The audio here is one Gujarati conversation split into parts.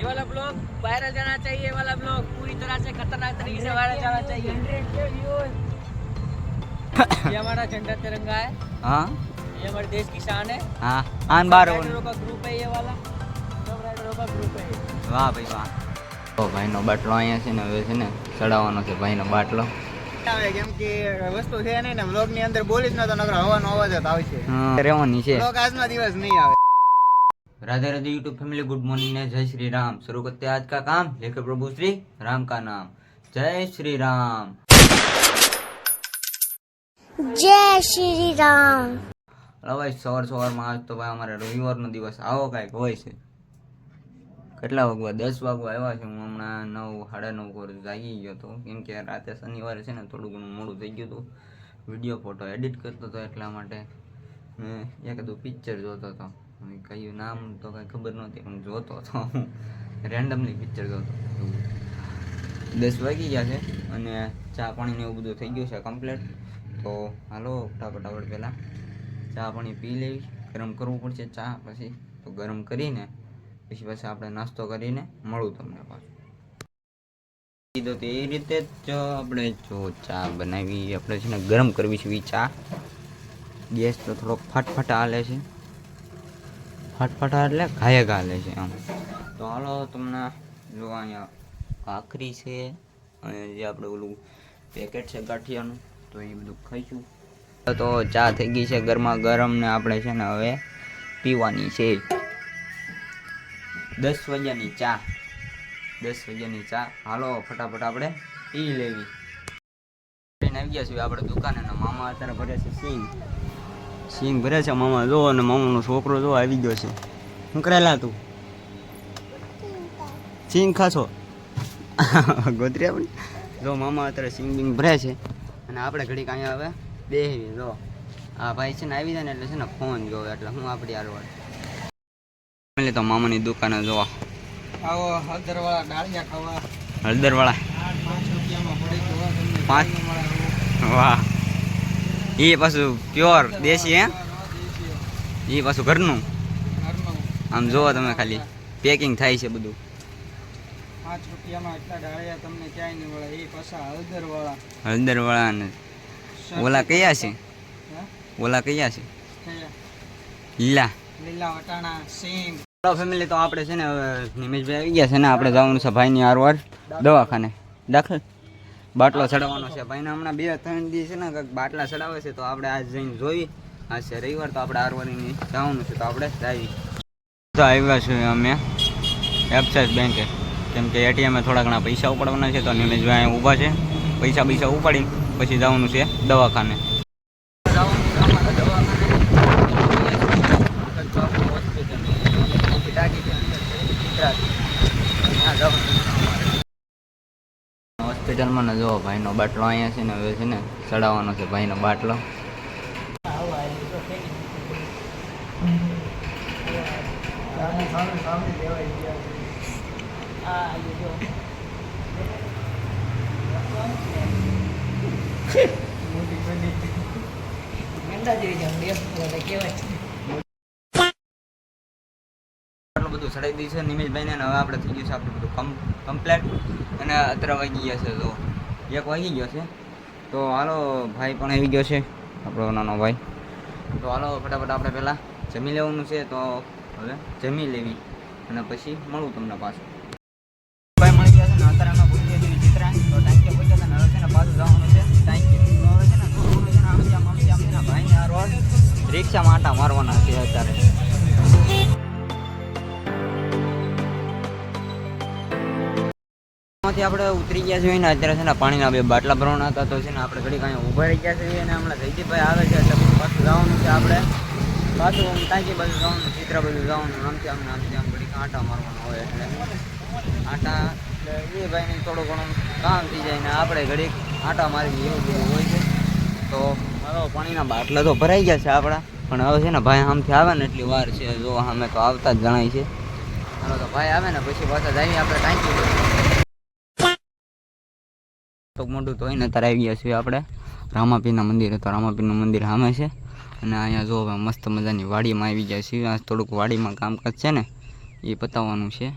ये वाला ब्लॉग वायरल जाना चाहिए ये वाला ब्लॉग पूरी तरह से खतरनाक तरीके से वायरल जाना चाहिए ये हमारा झंडा तिरंगा है હા ये हमारे देश की शान है હા આન બાર राइडरों का ग्रुप है ये वाला सब राइडरों का ग्रुप है ये વાહ ભાઈ વાહ તો ભાઈનો બાટલો અહીંયા છે ને હવે છે ને ચડાવવાનો છે ભાઈનો બાટલો આવે કેમ કે વસ્તુ છે નહીં ને વ્લોગ ની અંદર બોલી જ નતો નકર હવાનો અવાજ જ આવશે હા, રહેવાની છે વ્લોગ આજનો દિવસ નહીં આવે Radhe Radhe YouTube family good morning ने जय श्री राम शुरू करते हैं आज का काम लेकर प्रभु श्री राम का नाम जय श्री राम जय श्री राम અલા ભાઈ સવાર સવારમાં આજ તો ભાઈ અમારે રવિવારનો દિવસ આવો કાંઈક હોય છે કેટલા વાગવા દસ વાગવા આવ્યા છે હું હમણાં નવ સાડા નવ પર જાગી ગયો હતો કેમ કે રાતે શનિવારે છે ને થોડું ઘણું મોડું થઈ ગયું હતું વિડીયો ફોટો એડિટ કરતો હતો એટલા માટે મેં એકાદું પિક્ચર જોતો હતો હવે કયું નામ તો કંઈ ખબર નહોતી, પણ જોતો હતો. હું રેન્ડમલી પિક્ચર જોતો દસ વાગી ગયા છે અને ચા પાણી ને એવું બધું થઈ ગયું છે કમ્પ્લેટ તો હાલો, ફટાફટ પહેલાં. ચા પાણી પી લેવી ગરમ કરવું પડશે ચા, પછી તો ગરમ કરીને, પછી પછી આપણે નાસ્તો કરીને મળું તમને પાછું. કીધો તો એ રીતે જ આપણે જો ચા બનાવી, આપણે છે ને ગરમ કરવી છે એ ચા. ગેસ તો થોડોક ફાટફાટા હાલે છે. ફાટફાટા એટલે ઘાયે હાલે છે આમ. તો હાલો તમને જો અહીંયા ભાખરી છે અને જે આપણે ઓલું પેકેટ છે ગાંઠિયાનું, તો એ બધું ખાઈશું. તો ચા થઈ ગઈ છે ગરમા ગરમ ને આપણે છે ને હવે પીવાની છે. દસ વાગ્યાની ચા. દસ વાગ્યાની ચા. હાલો ફટાફટ આપણે પી લેવી. આવી ગયા છીએ. આપણે દુકાને મામા અત્યારે ભરે છે સિંગ. સિંગ ભરે છે મામા. જો અને મામાનો છોકરો જો આવી ગયો છે. શું કરેલા તું? સિંગ ખાશો? ગોતરી આપણે? જો મામા અત્યારે સિંગ બિંગ ભરે છે. અને આપણે ઘડીક અહીંયા હવે બેહવી જો આ ભાઈ છે ને આવી જાય ને એટલે છે ને ફોન જોવે. એટલે હું આપણી એટલે તો મામાની દુકાને જોવા. આવો હળદરવાળા ડાળિયા ખાવા. હળદરવાળા. પાંચ રૂપિયામાં પડે પાંચ? વાહ. એ પાછું પ્યોર દેશી હે? એ પાછું ઘરનું. આમ જોવો તમે ખાલી. પેકિંગ થાય છે બધું. પાંચ રૂપિયામાં એટલા ડાળિયા તમને ક્યાંય નહીં મળે. એ પાછા હળદર વાળા હળદરવાળા ને ઓલા કયા છે? ઓલા કયા છે? લીલા. લીલા વટાણા સિંગ હેલો ફેમિલી તો આપણે છે ને હવે નિમેશભાઈ આવી ગયા છે ને આપણે જવાનું છે ભાઈની આરવાર દવાખાને. દાખલ. બાટલો ચડાવવાનો છે. ભાઈને હમણાં બે ત્રણ દિવસ છે ને કંઈક બાટલા ચડાવે છે તો આપણે આજ જઈને જોઈ. આજ છે રવિવાર તો આપણે આરવાની જવાનું છે તો આપણે જાવી તો આવ્યા છીએ અમે એક્સાઇઝ બેંકે કેમ કે એટીએમે થોડા ઘણા પૈસા ઉપાડવાના છે તો નિમેશભાઈ અહીંયા ઊભા છે. પૈસા પૈસા ઉપાડી પછી જવાનું છે દવાખાને. જવાનું છે અમારે હોસ્પિટલમાં ને જો ભાઈનો બાટલો અહીંયા છે ને હવે છે ને ચડાવવાનો છે ભાઈનો બાટલો. મોટી મોટી કેવાય આટલું બધું ચડાવી દઈશ છે. નિમેશભાઈને હવે આપણે થઈ ગયું છે આપણું બધું કમ કમ્પ્લેટ અને અત્યારે વાગી ગયા છે તો એક વાગી ગયો છે. તો હાલો, ભાઈ પણ આવી ગયો છે. આપણો નાનો ભાઈ. તો હાલો, ફટાફટ આપણે પહેલાં જમી લેવાનું છે તો હવે જમી લેવી. અને પછી મળું તમને પાછું. ભાઈ, મળી ગયા અત્યારે અમે પૂછી છીએ ચિત્રા. તો ટાંકી હતા ને હવે છે ને જવાનું છે. ટાંકી હવે છે ને થોડું છે રિક્ષામાં આટા મારવાના છે અત્યારે. માંથી આપણે ઉતરી ગયા છીએ ને અત્યારે છે ને પાણીના બે બાટલા ભરવાના હતા તો છે ને આપણે ઘડી કાંઈ ઊભા રહી ગયા છીએ અને હમણાં જયદીપભાઈ આવે છે એટલે પછી જવાનું છે આપણે. પાછું આમ ટાંકી બાજુ જવાનું, ચિત્ર બાજુ જવાનું આમથી આમ આમથી આમ ઘડીક આંટા મારવાનો હોય એટલે. આટા, એટલે એ ભાઈને થોડું ઘણું કામ થઈ જાય ને આપણે ઘડીક આંટા મારી એવું બધું હોય છે. તો મારો પાણીના બાટલા તો ભરાઈ ગયા છે આપણા, પણ હવે છે ને ભાઈ આમથી આવે ને એટલી વાર છે, જો અમે તો આવતા જ જણાય છે. હાલો, તો ભાઈ આવે ને, પછી પાછા જઈએ આપણે ટાંકી. તો મોટું તો હોય ને ત્યારે આવી ગયા છીએ આપણે. રામાપીરના મંદિરે, તો રામાપીરનું મંદિર સામે છે. અને અહીંયા જો હવે મસ્ત મજાની વાડીમાં આવી ગયા છીએ. આ થોડુંક વાડીમાં કામકાજ છે ને, એ પતાવવાનું છે.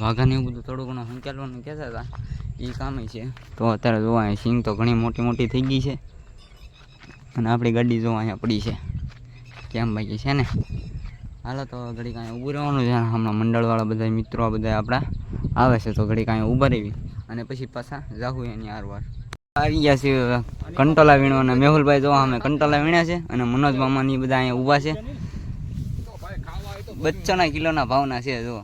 વાઘાને એવું બધું થોડું ઘણું સંકેલવાનું કહેતા હતા. એ કામે છે. તો અત્યારે જોવા અહીંયા સિંગ તો ઘણી મોટી મોટી થઈ ગઈ છે. અને આપણી ગાડી જોવા અહીંયા પડી છે. કેમ બાકી છે ને? હાલો તો ઘડી કાંઈ ઊભું રહેવાનું છે. હમણાં મંડળવાળા બધા મિત્રો બધા આપણા આવે છે. તો ઘડી કાંઈ ઊભા રહેવી અને પછી પાછા જાહુ એની આરવાર આવી ગયા છે કંટોલા વીણો અને મેહુલભાઈ જોવા અમે કંટોલા વીણ્યા છે અને મનોજ મામા ની બધા અહીંયા ઊભા છે. બચ્ચાના કિલોના ભાવના છે જો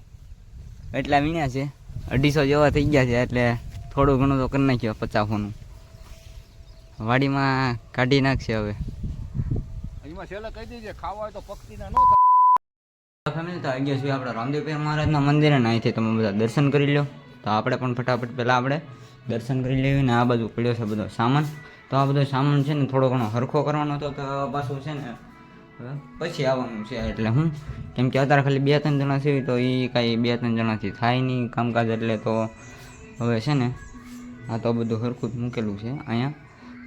એટલા વીણ્યા છે. અઢીસો જેવા થઈ ગયા છે એટલે થોડું ઘણું તો કરી નાખ્યો પચાસોનું. વાડીમાં કાઢી નાખશે હવે. ફેમિલી તો આવી ગયા છીએ આપણે રામદેવ મહારાજના મંદિરે અહીંથી તમે બધા દર્શન કરી લો તો આપણે પણ ફટાફટ પહેલાં આપણે દર્શન કરી લેવી ને આ બાજુ પડ્યો છે બધો સામાન. તો આ બધો સામાન છે ને થોડો ઘણો હરખો કરવાનો હતો તો પાછું છે ને પછી આવવાનું છે એટલે હું, કેમ કે અત્યારે ખાલી બે ત્રણ જણા છે તો એ કાંઈ બે ત્રણ જણાથી થાય નહીં કામકાજ એટલે તો હવે છે ને, આ તો બધું હરખું જ મૂકેલું છે અહીંયા.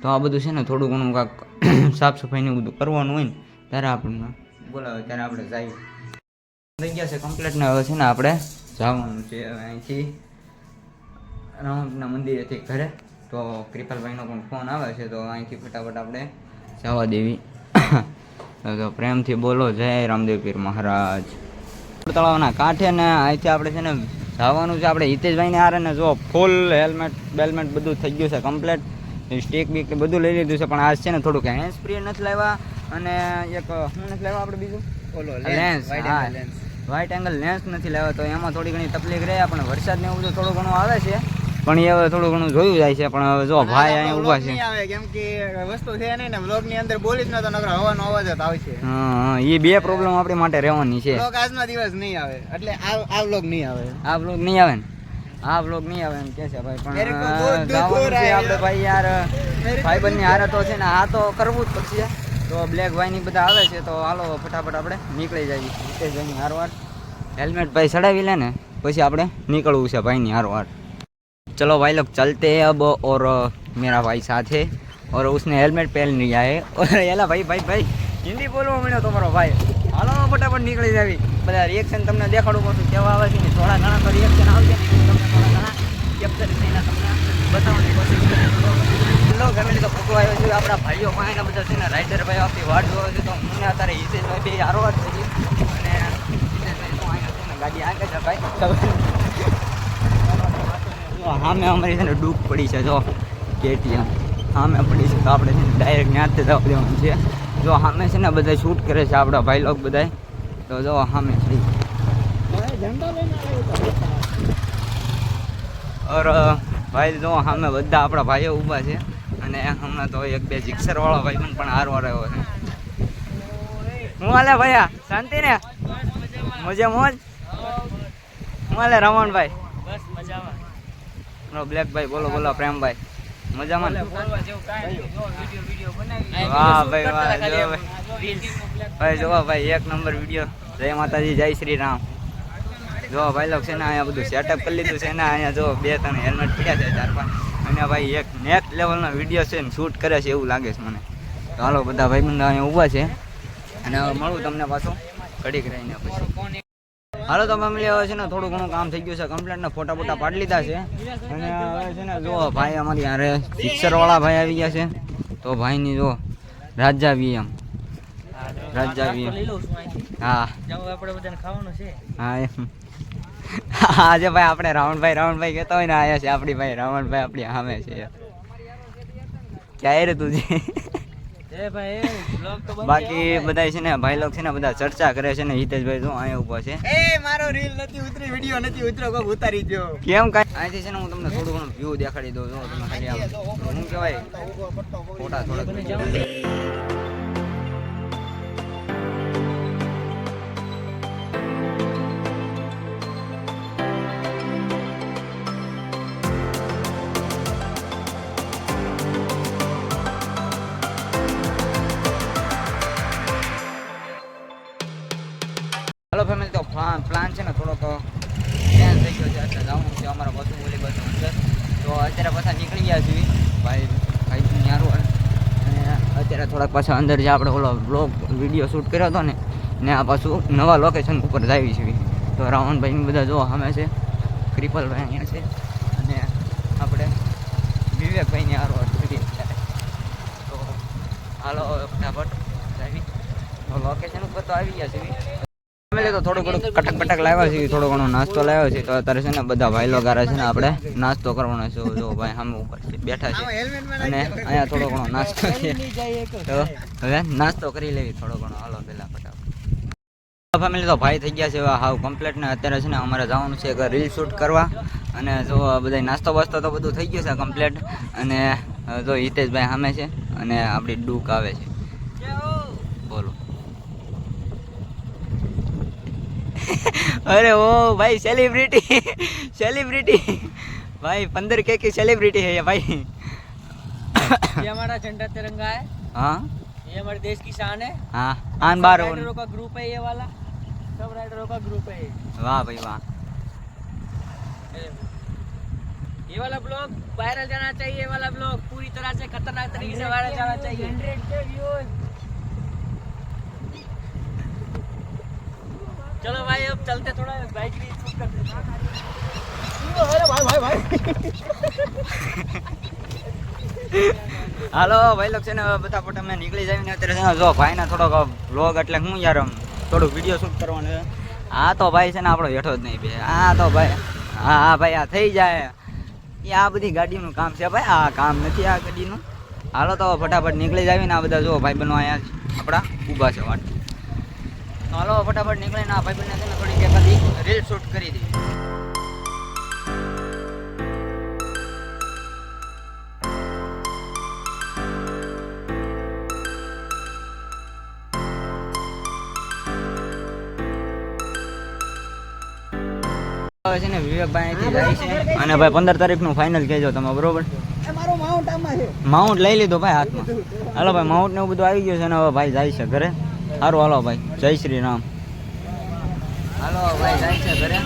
તો આ બધું છે ને થોડું ઘણું કાંક સાફ સફાઈને બધું કરવાનું હોય ને, ત્યારે આપણને બોલાવે ત્યારે આપણે જઈએ. થઈ ગયા છે કમ્પ્લીટ ને હવે છે ને આપણે જવાનું છે અહીંથી. રામના મંદિરેથી ઘરે તો કૃપાલભાઈનો પણ ફોન આવે છે તો અહીંથી ફટાફટ આપણે જવા દેવી. તો પ્રેમથી બોલો જય રામદેવ પીર મહારાજ. તળાવના કાંઠે ને અહીંથી આપણે છે ને જવાનું છે આપણે હિતેશભાઈને આરે ને જો ફૂલ હેલ્મેટ બેલમેટ બધું થઈ ગયું છે કમ્પ્લેટ. સ્ટીક બીક બધું લઈ લીધું છે પણ આજ છે ને થોડુંક હેન્ડ સ્પ્રે નથી લાવ્યા અને એક શું નથી લાવ્યા આપણે બીજું? ઓલો લેન્સ વ્હાઇટ એંગલ લેન્સ નથી લેવા તો એમાં થોડી ઘણી તકલીફ રહે પણ વરસાદ ને એવું બધું થોડું ઘણું આવે છે. પણ એ હવે થોડું ઘણું જોયું જાય છે પણ હવે જો ભાઈ અહીંયા ઊભા છે. આવે કેમ કે વસ્તુ છે નહીં ને બ્લોગની અંદર બોલી જ નતો નકર હવાનો અવાજ જ આવશે હા હા, એ બે પ્રોબ્લેમ આપણી માટે રહેવાની છે. બ્લોગ આજનો દિવસ નહીં આવે એટલે આ આ બ્લોગ નહીં આવે. આ બ્લોગ નહીં આવે ને? આ બ્લોગ નહીં આવે એમ કે છે ભાઈ પણ છે આપણે ભાઈ યાર ભાઈ બંને હારે તો છે ને આ તો કરવું જ પડશે. તો બ્લેકની બધા આવે છે તો હાલો ફટાફટ આપણે નીકળી જઈએ. હિતેશભાઈની હારવાર. હેલ્મેટ ભાઈ ચડાવી લે ને પછી આપણે નીકળવું છે ભાઈની હારવાર. चलो भाई लोग चलते हैं अब और अ, मेरा भाई साथ है और उसने हेलमेट पहन लिया है और एला भाई भाई भाई હિન્દી બોલવા મળ્યો તમારો ભાઈ હાલો ફટાફટ નીકળી જાવી બધા રિએક્શન તમને દેખાડું પડતું કેવા આવે છે ને થોડા ઘણા તો રિએક્શન આવશે ને હું તમને થોડા ઘણા કેપ્ચર થઈને તમને બતાવવાની કોશિશ કરીશ હેલો ફેમિલી તો ફોટો આવ્યો છે આપણા ભાઈઓ પાસેના બધા છે ને રાઇડર ભાઈઓ આપણી વાટ જોવે છે તો મને અત્યારે હિતેશભાઈ બે હારો વાત થઈ અને હિતેશભાઈ તો અહીંયા છે ને ગાડી આગળ છે ભાઈ જો, સામે અમારી છે ને ડૂબ પડી છે, જો, કેટીએમ. સામે પડી છે, તો આપણે છે ને ડાયરેક્ટ ત્યાંથી જવા દેવાનું છે. જો, સામે છે ને બધા શૂટ કરે છે, આપણા ભાઈ લોક બધા તો જો, સામે છે. ઓર ભાઈ, જો, સામે બધા આપણા ભાઈઓ ઊભા છે. અને હમણાં તો એક બે જીક્સર વાળો ભાઈ પણ પણ હારવાર રહ્યો છે. હું હાલે ભૈયા? શાંતિ ને? મજા મોજ હું હાલે રમણભાઈ? બ્લેક ભાઈ બોલો બોલો, પ્રેમભાઈ. મજામાં જેવું વાહ, ભાઈ ભાઈ. જોવા ભાઈ, એક નંબર વીડિયો. જય માતાજી, જય શ્રી રામ જો, ભાઈ લોકો છે ને અહીંયા બધું સેટઅપ કરી લીધું છે ને, અહીંયા જો, બે, ત્રણ હેલ્મેટ પડ્યા છે, ચાર, પાંચ. અને ભાઈ, એક નેક્સ્ટ લેવલનો વીડિયો છે ને શૂટ કરે છે એવું લાગે છે મને. તો હાલો, બધા ભાઈ બંધ અહીંયા ઊભા છે. અને હવે મળું તમને પાછું ઘડીક રહીને પછી. હાલો તો ફેમિલી હવે છે ને થોડું ઘણું કામ થઈ ગયું છે કમ્પ્લેટ ને ફોટા ફોટા પાડી લીધા છે. અને હવે છે ને જો ભાઈ અમારી યારે પિક્ચર વાળા ભાઈ આવી ગયા છે. તો ભાઈની જો રાજા વીએમ રાજા વીએમ છું. હા. છે હા, એમ. આજે ભાઈ આપણે રાવણભાઈ રાવણભાઈ કહેતા હોય ને, આયા છે આપણી ભાઈ, રાવણભાઈ આપણી સામે છે. ક્યારે તું? એ બાકી બધા છે ને ભાઈ લોકો છે ને બધા ચર્ચા કરે છે ને હિતેશભાઈ જો અહીંયા ઊભા છે. એ મારો રીલ નથી ઉતરી વિડિયો નથી ઉતરો કોક ઉતારી દો કેમ કાંઈ? અહીંથી છે ને હું તમને થોડું ઘણું વ્યૂ દેખાડી દઉં જો તમે ખાલી આમ શું કહેવાય? ફોટા થોડાક પ્લાન છે ને થોડોક ચેન્જ થઈ ગયો છે. એટલે જવાનું છે, અમારા બધું બોલી બધું અંદર તો અત્યારે પાછા નીકળી ગયા છીએ. ભાઈ ભાઈ ન્યારું અને અત્યારે થોડાક પાછા અંદર જે આપણે ઓલો બ્લોગ વીડિયો શૂટ કર્યો હતો ને ને આ પાછું નવા લોકેશન ઉપર જાવી છીએ. તો રાવણભાઈ બધા જો સામે છે. ક્રિપલભાઈ અહીંયા છે. અને આપણે વિવેકભાઈની આરો સુધી તો હાલો, ફટાફટ. લોકેશન ઉપર તો આવી ગયા છે તો થોડું ઘણું કટક પટક લાવ્યા છે, થોડો ઘણો નાસ્તો લાવ્યો છે, તો અત્યારે છે ને બધા ભાઈ લોગારા છે ને આપણે નાસ્તો કરવાનો છે, જો ભાઈ સામે ઉપર બેઠા છે. અને અહીંયા થોડો ઘણો નાસ્તો છે. તો હવે નાસ્તો કરી લેવી થોડો ઘણો. હાલો પેલા ફટાફટ. ફેમિલી તો ભાઈ થઈ ગયા છે, હાવ કમ્પ્લીટ ને અત્યારે છે ને અમારે જવાનું છે એક રીલ શૂટ કરવા. અને જો બધા નાસ્તો બાસ્તો તો બધું થઈ ગયું છે કમ્પ્લીટ અને જો હિતેશભાઈ સામે છે અને આપણી ડૂક આવે છે. अरे वो भाई सेलिब्रिटी सेलिब्रिटी भाई पंद्रह के की सेलिब्रिटी है ये भाई। ये हमारा झंडा तिरंगा है। हाँ? ये हमारे देश की शान है। हाँ आन बार सब राइडरों का ग्रुप है ये वाला। सब राइडरों का ग्रुप है ये। वाह भाई वाह। ये वाला ब्लॉग वायरल जाना चाहिए ये वाला ब्लॉग पूरी तरह से खतरनाक तरीके से वायरल जाना चाहिए। चलो भाई अब चलते थोड़ा बाइक भी शूट करते હાલો ભાઈ લોક છે ને હવે બધા ફોટા મેં નીકળી જાય ને અત્યારે છે ને જો ભાઈને થોડોક વ્લોગ એટલે હું યાર આમ થોડું વિડીયો શૂટ કરવાનું છે આ તો ભાઈ છે ને આપણો બેઠો જ નહીં બે આ તો ભાઈ હા હા ભાઈ આ થઈ જાય એ આ બધી ગાડીનું કામ છે ભાઈ આ કામ નથી આ ગાડીનું હાલો તો ફટાફટ નીકળી જાય ને આ બધા જો ભાઈ બનો અહીંયા જ આપણા ઊભા છે વાટ તો હાલો ફટાફટ નીકળીને આ ભાઈ બંને થોડી થોડીક એકાદી રીલ શૂટ કરી દઈએ. છે ને વિવેકભાઈ અહીંથી જાય છે. અને ભાઈ પંદર તારીખનું ફાઇનલ કહેજો તમે બરોબર? માઉન્ટ લઈ લીધો ભાઈ હાથમાં. હાલો ભાઈ માઉન્ટ ને એવું બધું આવી ગયું છે ને હવે ભાઈ જાય છે ઘરે. સારું હાલો ભાઈ. જય શ્રી રામ હાલો ભાઈ જાય છે ઘરે?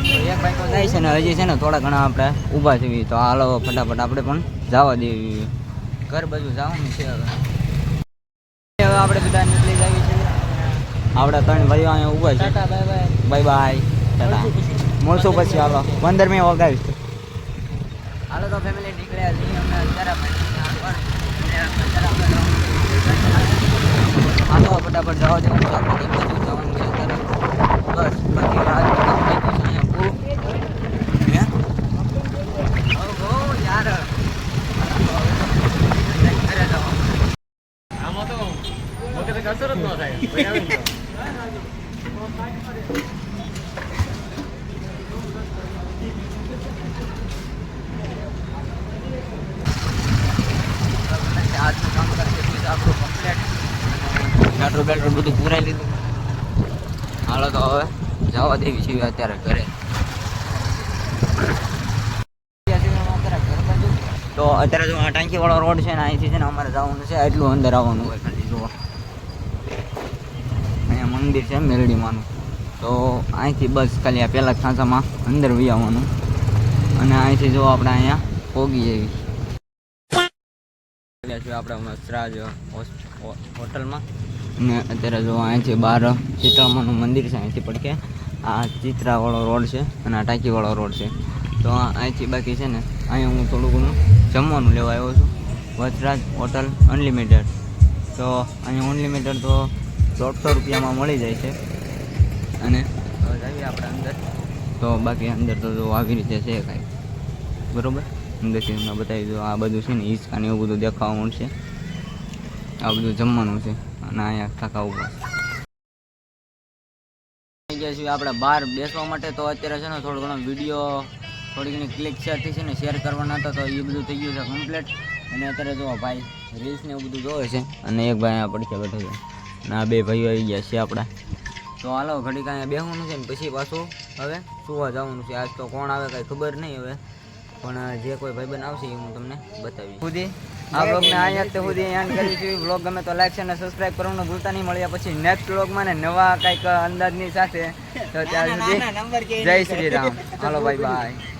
છે ને હજી છે ને થોડા ઘણા આપણે ઊભા છીએ. તો હાલો ફટાફટ આપણે પણ જવા દેવી. ઘર બધું જવાનું છે હવે. હવે આપણે બધા નીકળી જઈએ છીએ. આપણે ત્રણ ભાઈઓ અહીંયા ઊભા છે. Bye bye. ટાટા. મળશું પછી. હાલો. પંદર મિનિટ વગાવીશ હાલો તો ફેમિલી નીકળ્યા છીએ. અમને અત્યારે હાલો ફટાફટ જવા એક જવાનું છે બસ, બાકી રાત કામ થઈ ગયું છે, અહીંયા પૂરું હે ઓહો યાર ઘરે જાઓ આજનું કામ કરી દીધું છે આપણું કમ્પ્લેટ પેટ્રોલ બધું પૂરાઈ લીધું. હાલો તો હવે જવા દેવી છે અત્યારે ઘરે. તો અત્યારે જો આ ટાંકી વાળો રોડ છે ને અહીંથી છે ને અમારે જવાનું છે એટલું અંદર આવવાનું હોય ખાલી, જુઓ. અહીંયા મંદિર છે મેરડીમાંનું તો અહીંથી બસ ખાલી આ પહેલાં ખાંચામાં અંદર વી આવવાનું. અને અહીંથી જો આપણે અહીંયા પોગી જઈએ. આપણે હોસ- હોટલમાં. ને અત્યારે જો અહીંથી બહાર ચિત્રામાનું મંદિર છે, અહીંથી પડકે. આ ચિત્રાવાળો રોડ છે અને આ ટાંકીવાળો રોડ છે. તો અહીંથી બાકી છે ને, અહીંયા હું થોડું ઘણું જમવાનું લેવા આવ્યો છું. Vachraj hotel unlimited. તો અહીંયા અનલિમિટેડ તો દોઢસો રૂપિયામાં મળી જાય છે. અને જઈએ આપણે અંદર. તો બાકી અંદર તો જો આવી રીતે છે કાંઈ. બરાબર? અંદરથી તમને બતાવી દો આ બધું છે ને હિંચકા ને એવું બધું દેખાવા મળશે. આ બધું જમવાનું છે. અને અહીંયા કાકા ઊભા છે. ગયા છીએ આપણે બહાર બેસવા માટે તો અત્યારે છે ને થોડો ઘણો વીડિયો થોડી ઘણી ક્લિક શેરથી છે ને શેર કરવાના હતા તો એ બધું થઈ ગયું છે કમ્પ્લીટ અને અત્યારે જો ભાઈ રીલ્સ ને એવું બધું જોવે છે. અને એક ભાઈ અહીંયા પડખે બેઠો છે. અને આ બે ભાઈઓ આવી ગયા છે આપણા. તો હાલો ઘડીક અહીંયા બેસવાનું છે ને પછી પાછું હવે સુવા જવાનું છે. આજ તો કોણ આવે કાંઈ ખબર નહીં હવે. પણ જે કોઈ ભાઈબંધ આવશે એ હું તમને બતાવીશ. સુધી આ બ્લોગને અહીંયા સુધી એન્ડ કરી જોઈએ બ્લોગ ગમે તો લાઈક અને સબસ્ક્રાઇબ કરવાનું ભૂલતા નહીં. મળ્યા પછી નેક્સ્ટ બ્લોગમાં ને નવા કંઈક અંદાજની સાથે. તો ત્યાં સુધી જય શ્રી રામ. હાલો બાય બાય